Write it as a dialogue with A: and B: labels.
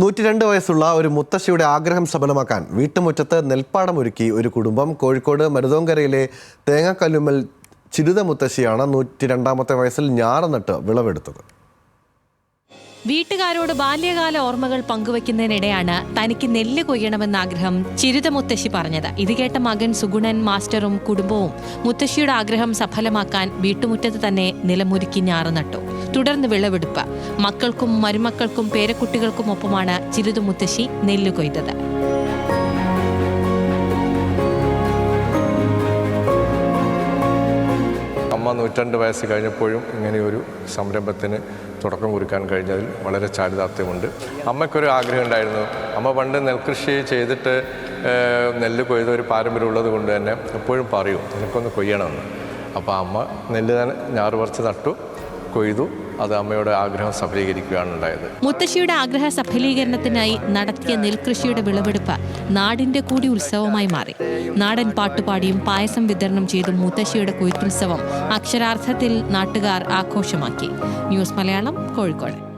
A: നൂറ്റി രണ്ട് വയസ്സുള്ള ഒരു മുത്തശ്ശിയുടെ ആഗ്രഹം സഫലമാക്കാൻ വീട്ടുമുറ്റത്ത് നെൽപ്പാടമൊരുക്കി ഒരു കുടുംബം. കോഴിക്കോട് മരുതോങ്കരയിലെ തേങ്ങാക്കല്ലുമ്മൽ ചിരുത മുത്തശ്ശിയാണ് നൂറ്റി രണ്ടാമത്തെ വയസ്സിൽ ഞാറ് നട്ട് വിളവെടുത്തത്.
B: വീട്ടുകാരോട് ബാല്യകാല ഓർമ്മകൾ പങ്കുവയ്ക്കുന്നതിനിടെയാണ് തനിക്ക് നെല്ല് കൊയ്യണമെന്ന ആഗ്രഹം ചിരുത മുത്തശ്ശി പറഞ്ഞത്. ഇത് കേട്ട മകൻ സുഗുണൻ മാസ്റ്ററും കുടുംബവും മുത്തശ്ശിയുടെ ആഗ്രഹം സഫലമാക്കാൻ വീട്ടുമുറ്റത്ത് തന്നെ നിലമൊരുക്കി ഞാറ് നട്ടു. തുടർന്ന് വിളവെടുപ്പ്. മക്കൾക്കും മരുമക്കൾക്കും പേരക്കുട്ടികൾക്കും ഒപ്പമാണ് ചിരുത മുത്തശ്ശി നെല്ല് കൊയ്തത്.
C: അമ്മ നൂറ്റണ്ട് വയസ്സ് കഴിഞ്ഞപ്പോഴും ഇങ്ങനെയൊരു സംരംഭത്തിന് തുടക്കം കുറിക്കാൻ കഴിഞ്ഞതിൽ വളരെ ചാരിതാർത്ഥ്യമുണ്ട്. അമ്മയ്ക്കൊരു ആഗ്രഹം ഉണ്ടായിരുന്നു. അമ്മ പണ്ട് നെൽകൃഷി ചെയ്തിട്ട് നെല്ല് കൊയ്ത ഒരു പാരമ്പര്യം ഉള്ളത് കൊണ്ട് തന്നെ എപ്പോഴും പറയും നിനക്കൊന്ന് കൊയ്യണമെന്ന്. അപ്പോൾ അമ്മ നെല്ല് തന്നെ ഞാറ് പറിച്ച് നട്ടു. കൊയ്തു. അത് അമ്മയുടെ ആഗ്രഹം സഫലീകരിക്കുകയാണ് ഉണ്ടായത്
B: മുത്തശ്ശിയുടെ ആഗ്രഹ സഫലീകരണത്തിനായി നടത്തിയ നെൽകൃഷിയുടെ വിളവെടുപ്പ് നാടിന്റെ കൂടി ഉത്സവമായി മാറി. നാടൻ പാട്ടുപാടിയും പായസം വിതരണം ചെയ്തും മുത്തശ്ശിയുടെ കൊയ്ത്തുത്സവം അക്ഷരാർത്ഥത്തിൽ നാട്ടുകാർ ആഘോഷമാക്കി. ന്യൂസ് മലയാളം കോഴിക്കോട്.